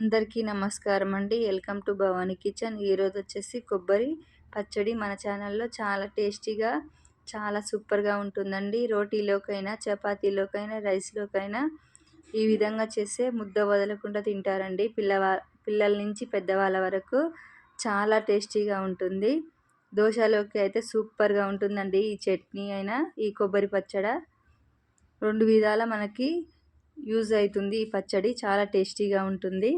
అందరికీ నమస్కారం అండి. Welcome to Bhavani kitchen. ఈరోజు వచ్చేసి కొబ్బరి పచ్చడి మన ఛానల్లో చాలా టేస్టీగా చాలా సూపర్గా ఉంటుందండి. రోటీలోకైనా చపాతీలోకైనా రైస్లోకైనా ఈ విధంగా చేస్తే ముద్ద వదలకుండా తింటారండి. పిల్లవా పిల్లల నుంచి పెద్దవాళ్ళ వరకు చాలా టేస్టీగా ఉంటుంది. దోశలోకి అయితే సూపర్గా ఉంటుందండి. ఈ చట్నీ అయినా ఈ కొబ్బరి పచ్చడ రెండు విధాల మనకి యూజ్ అవుతుంది. ఈ పచ్చడి చాలా టేస్టీగా ఉంటుంది.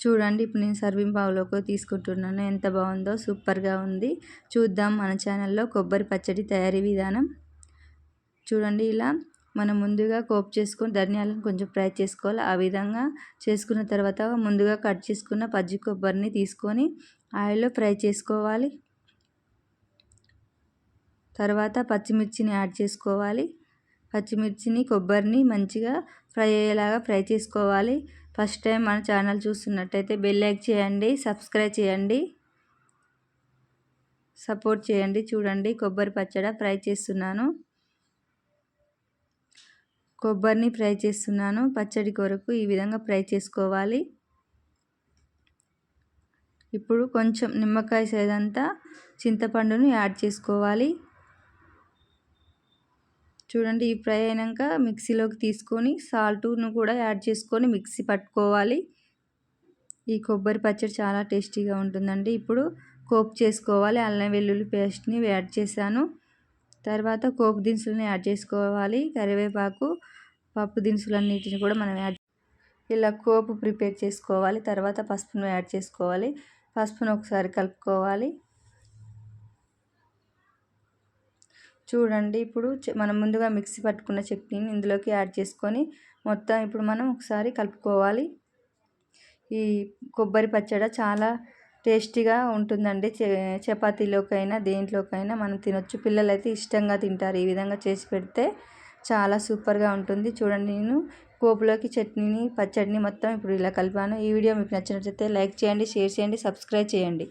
చూడండి ఇప్పుడు నేను సర్వింగ్ పావులోకి తీసుకుంటున్నాను. ఎంత బాగుందో సూపర్గా ఉంది. చూద్దాం మన ఛానల్లో కొబ్బరి పచ్చడి తయారీ విధానం. చూడండి ఇలా మనం ముందుగా కోప్ చేసుకొని ధనియాలను కొంచెం ఫ్రై చేసుకోవాలి. ఆ విధంగా చేసుకున్న తర్వాత ముందుగా కట్ చేసుకున్న పజ్జి కొబ్బరిని తీసుకొని ఆయిల్లో ఫ్రై చేసుకోవాలి. తర్వాత పచ్చిమిర్చిని యాడ్ చేసుకోవాలి. పచ్చిమిర్చిని కొబ్బరిని మంచిగా ఫ్రై అయ్యేలాగా ఫ్రై చేసుకోవాలి. ఫస్ట్ టైం మన ఛానల్ చూస్తున్నట్టయితే బెల్ లైక్ చేయండి సబ్స్క్రైబ్ చేయండి సపోర్ట్ చేయండి చూడండి. కొబ్బరి పచ్చడి ఫ్రై చేస్తున్నాను. కొబ్బరిని ఫ్రై చేస్తున్నాను. పచ్చడి కొరకు ఈ విధంగా ఫ్రై చేసుకోవాలి. ఇప్పుడు కొంచెం నిమ్మకాయ సేదంతా చింతపండును యాడ్ చేసుకోవాలి. చూడండి ఈ ఫ్రై అయినాక మిక్సీలోకి తీసుకొని సాల్ట్ను కూడా యాడ్ చేసుకొని మిక్సీ పట్టుకోవాలి. ఈ కొబ్బరి పచ్చడి చాలా టేస్టీగా ఉంటుందండి. ఇప్పుడు కోప్ చేసుకోవాలి. అల్లం వెల్లుల్లి పేస్ట్ని యాడ్ చేశాను. తర్వాత కోపు దినుసులను యాడ్ చేసుకోవాలి. కరివేపాకు పప్పు దినుసులన్నిటిని కూడా మనం యాడ్ ఇలా కోపు ప్రిపేర్ చేసుకోవాలి. తర్వాత పసుపును యాడ్ చేసుకోవాలి. పసుపును ఒకసారి కలుపుకోవాలి. చూడండి ఇప్పుడు మనం ముందుగా మిక్సీ పట్టుకున్న చట్నీని ఇందులోకి యాడ్ చేసుకొని మొత్తం ఇప్పుడు మనం ఒకసారి కలుపుకోవాలి. ఈ కొబ్బరి పచ్చడి చాలా టేస్టీగా ఉంటుందండి. చపాతీలోకైనా దేంట్లోకైనా మనం తినొచ్చు. పిల్లలు అయితే ఇష్టంగా తింటారు. ఈ విధంగా చేసి పెడితే చాలా సూపర్గా ఉంటుంది. చూడండి నేను పోపులోకి చట్నీని పచ్చడిని మొత్తం ఇప్పుడు ఇలా కలిపాను. ఈ వీడియో మీకు నచ్చినట్లయితే లైక్ చేయండి షేర్ చేయండి సబ్స్క్రైబ్ చేయండి.